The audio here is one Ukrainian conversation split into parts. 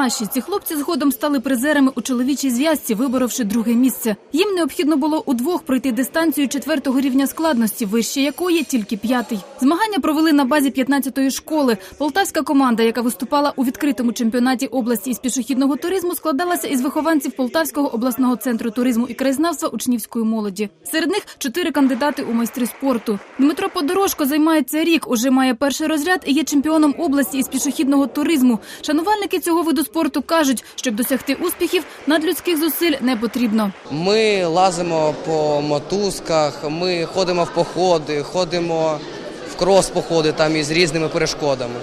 наші. Ці хлопці згодом стали призерами у чоловічій зв'язці, виборовши друге місце. Їм необхідно було удвох пройти дистанцію четвертого рівня складності, вище якої тільки п'ятий. Змагання провели на базі 15-ї школи. Полтавська команда, яка виступала у відкритому чемпіонаті області із пішохідного туризму, складалася із вихованців Полтавського обласного центру туризму і краєзнавства учнівської молоді. Серед них чотири кандидати у майстри спорту. Дмитро Подорожко займається рік, уже має перший розряд і є чемпіоном області із пішохідного туризму. Шанувальники цього виду спорту кажуть, щоб досягти успіхів, надлюдських зусиль не потрібно. Ми лазимо по мотузках, ми ходимо в походи, ходимо в крос-походи там із різними перешкодами.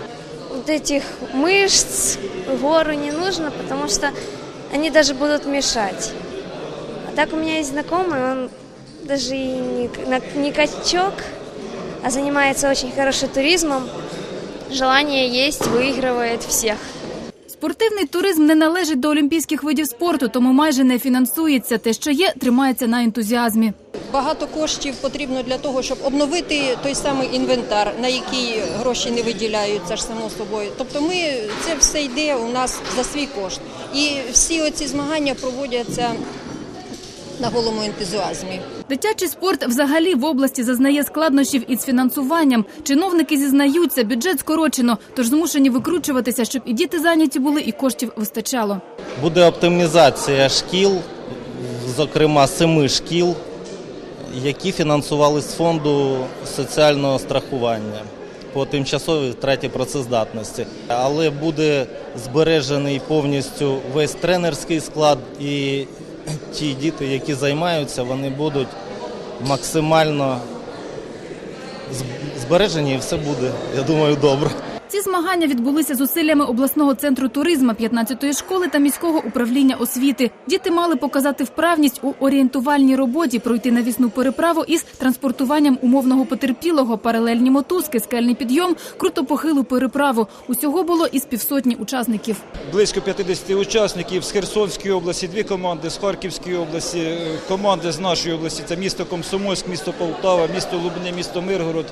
Вот этих мышц гору не нужно, потому что они даже будут мешать. А так у меня есть знакомый, он даже и не, на- не качок, а занимается очень хорошо туризмом. Желание есть, выигрывает всех. Спортивний туризм не належить до олімпійських видів спорту, тому майже не фінансується. Те, що є, тримається на ентузіазмі. Багато коштів потрібно для того, щоб обновити той самий інвентар, на який гроші не виділяються ж само собою. Тобто, ми це все йде у нас за свій кошт. І всі оці змагання проводяться на голому ентузіазмі. Дитячий спорт взагалі в області зазнає складнощів із фінансуванням. Чиновники зізнаються, бюджет скорочено, тож змушені викручуватися, щоб і діти зайняті були, і коштів вистачало. Буде оптимізація шкіл, зокрема семи шкіл, які фінансували з фонду соціального страхування по тимчасовій втраті працездатності. Але буде збережений повністю весь тренерський склад і ті діти, які займаються, вони будуть максимально збережені і все буде, я думаю, добре. Ці змагання відбулися зусиллями обласного центру туризму 15-ї школи та міського управління освіти. Діти мали показати вправність у орієнтувальній роботі, пройти навісну переправу із транспортуванням умовного потерпілого, паралельні мотузки, скельний підйом, крутопохилу переправу. Усього було із півсотні учасників. близько 50 учасників з Херсонської області, дві команди з Харківської області, е, команди з нашої області це місто Комсомольськ, місто Полтава, місто Лубне, місто Миргород,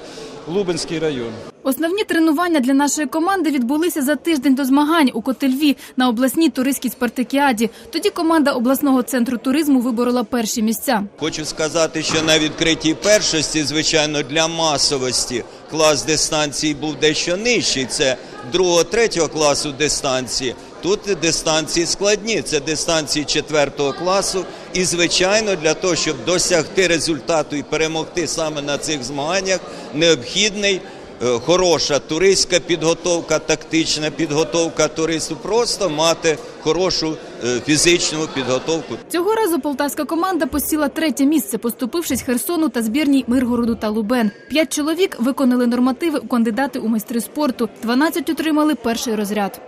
Лубенський район. Основні тренування для нашої команди відбулися за тиждень до змагань у Котельві на обласній туристській спартакіаді. Тоді команда обласного центру туризму виборола перші місця. Хочу сказати, що на відкритій першості, звичайно, для масовості клас дистанції був дещо нижчий. Це другого-третього класу дистанції. Тут дистанції складні. Це дистанції четвертого класу. І, звичайно, для того, щоб досягти результату і перемогти саме на цих змаганнях, необхідний. Е, Хороша туристська підготовка, тактична підготовка туристу, просто мати хорошу е, фізичну підготовку. Цього разу полтавська команда посіла третє місце, поступившись Херсону та збірній Миргороду та Лубен. П'ять чоловік виконали нормативи у кандидати у майстри спорту. 12 отримали перший розряд.